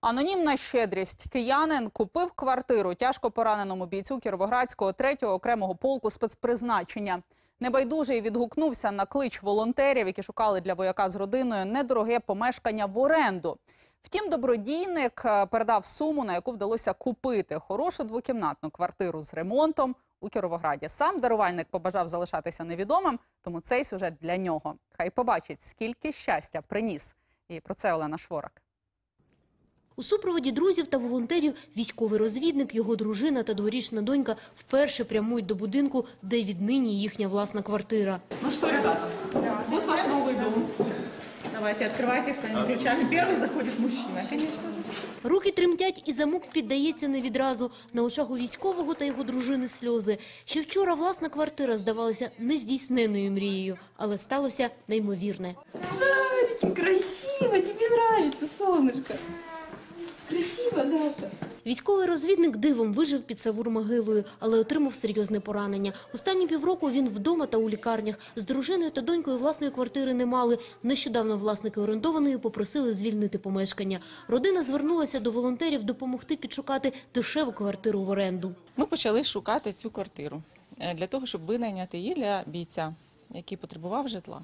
Анонімна щедрість. Киянин купив квартиру тяжко пораненому бійцю Кіровоградського третього окремого полку спецпризначення. Небайдужий відгукнувся на клич волонтерів, які шукали для вояка з родиною недороге помешкання в оренду. Втім, добродійник е, передав суму, на яку вдалося купити хорошу двокімнатну квартиру з ремонтом у Кіровограді. Сам дарувальник побажав залишатися невідомим, тому цей сюжет для нього. Хай побачить, скільки щастя приніс. І про це Олена Шворак. У супроводі друзів та волонтерів військовий розвідник, його дружина та дворічна донька вперше прямують до будинку, де віднині їхня власна квартира. Ну что, ребята, вот ваш новый дом. Давайте, открывайте своими ключами. Первый заходит мужчина, конечно же. Руки тремтять і замок піддається не відразу. На очах у військового та його дружини сльози. Ще вчора власна квартира здавалася нездійсненною мрією, але сталося неймовірне. Красиво, тебе нравится, солнышко. Військовий розвідник дивом вижив під Савур-могилою, але отримав серйозне поранення. Останні півроку він вдома та у лікарнях. З дружиною та донькою власної квартири не мали. Нещодавно власники орендованої попросили звільнити помешкання. Родина звернулася до волонтерів допомогти підшукати дешеву квартиру в оренду. Ми почали шукати цю квартиру е, для того, щоб винайняти її для бійця, який потребував житла.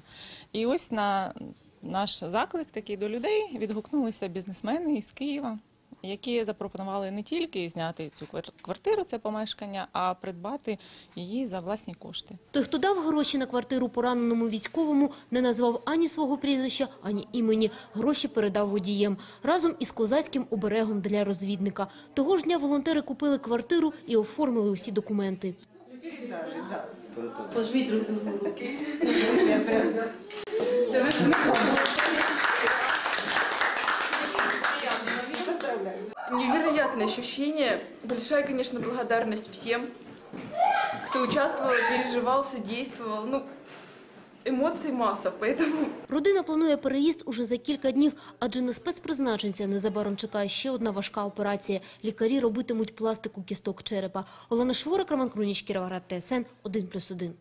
І ось на наш заклик такий до людей відгукнулися бізнесмени із Києва, які запропонували не тільки зняти цю квар- квартиру, це помешкання, а придбати її за власні кошти. Той, хто дав гроші на квартиру пораненому військовому, не назвав ані свого прізвища, ані імені. Гроші передав водієм разом із козацьким оберегом для розвідника. Того ж дня волонтери купили квартиру і оформили усі документи. Другу руки. Невероятное ощущение. Большая, конечно, благодарность всем, кто участвовал, переживал, содействовал. Ну, эмоций масса, поэтому Родина планує переїзд уже за кілька днів, адже на спецпризначенця незабаром чекає ще одна важка операція. Лікарі робитимуть пластику кісток черепа. Олена Шворак, Роман Круніч, Кіровоград, ТСН 1+,1.